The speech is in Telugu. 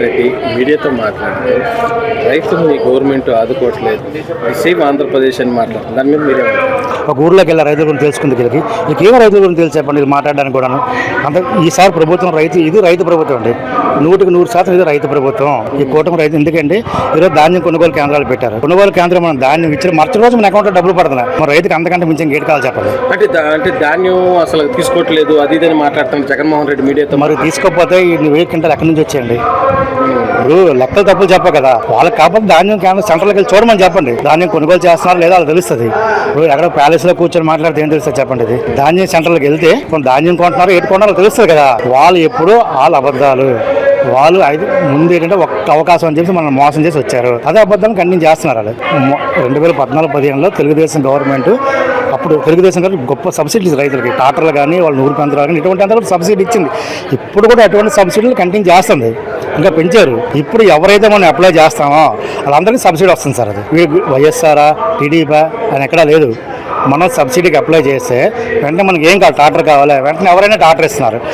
రెడ్డి మీడియాతో మాట్లాడుతూ రైతుల్ని గవర్నమెంట్ ఆదుకోవట్లేదు. సేమ్ ఆంధ్రప్రదేశ్ అని మాట్లాడుతుంది దాని మీద మీరే ఒక ఊర్లోకి వెళ్ళి రైతుల గురించి తెలుసుకుంది వీళ్ళకి వీళ్ళకి ఏమో రైతుల గురించి తెలిసి చెప్పండి ఇది మాట్లాడడానికి కూడాను. అంత ఈసారి ప్రభుత్వం రైతు ఇది రైతు ప్రభుత్వం అండి. నూటికి నూరు శాతం ఇది రైతు ప్రభుత్వం. ఈ కూటమి రైతు ఎందుకంటే ఈరోజు ధాన్యం కొనుగోలు కేంద్రాలు పెట్టారు. కొనుగోలు కేంద్రం మనం ధాన్యం ఇచ్చిన మరుసటి రోజు మన అకౌంట్లో డబ్బులు పడుతున్నాయి. మన రైతుకి అంతకంటే మించి గేట్ కావాలి చెప్పండి? అంటే అంటే ధాన్యం అసలు తీసుకోవట్లేదు అది ఇదని మాట్లాడుతున్నారు జగన్మోహన్ రెడ్డి మీడియాతో మరి తీసుకోకపోతే ఈ వెయ్యి క్వింటాలు ఎక్కడి నుంచి వచ్చేయండి? ఇప్పుడు లెక్కలు తప్పులు చెప్ప కదా. వాళ్ళకి కాకపోతే ధాన్యం కేంద్రం సెంటర్కి వెళ్ళి చూడమని చెప్పండి. ధాన్యం కొనుగోలు చేస్తున్నారు లేదా వాళ్ళు తెలుస్తుంది. ఇప్పుడు ఎక్కడ ప్యాలెస్లో కూర్చొని మాట్లాడితే ఏం తెలుస్తుంది చెప్పండి ఇది. ధాన్యం సెంటర్లకు వెళ్తే కొన్ని ధాన్యం కొంటున్నారు ఏటు కొంటున్నారో తెలుస్తుంది కదా. వాళ్ళు ఎప్పుడు వాళ్ళ అబద్ధాలు. వాళ్ళు ఐదు ముందు ఏంటంటే ఒక్క అవకాశం అని చెప్పి మనం మోసం చేసి వచ్చారు. అదే అబద్ధం కంటిన్యూ చేస్తున్నారు వాళ్ళు. రెండు వేల పద్నాలుగు పదిహేనులో తెలుగుదేశం గవర్నమెంట్ అప్పుడు తెలుగుదేశం గారు గొప్ప సబ్సిడీస్ రైతులకి. ట్రాక్టర్లు కానీ వాళ్ళు నూరు పంతులు కానీ ఇటువంటి అంతా కూడా సబ్సిడీ ఇచ్చింది. ఇప్పుడు కూడా అటువంటి సబ్సిడీలు కంటిన్యూ చేస్తుంది. ఇంకా పెంచారు. ఇప్పుడు ఎవరైతే మనం అప్లై చేస్తామో వాళ్ళందరికీ సబ్సిడీ వస్తుంది సార్ అది. వైఎస్ఆరా టీడీపా అని ఎక్కడా లేదు. మనం సబ్సిడీకి అప్లై చేస్తే వెంటనే మనకి ఏం కావాలి? ట్రాక్టర్ కావాలి. వెంటనే ఎవరైనా ట్రాక్టర్ ఇస్తున్నారు.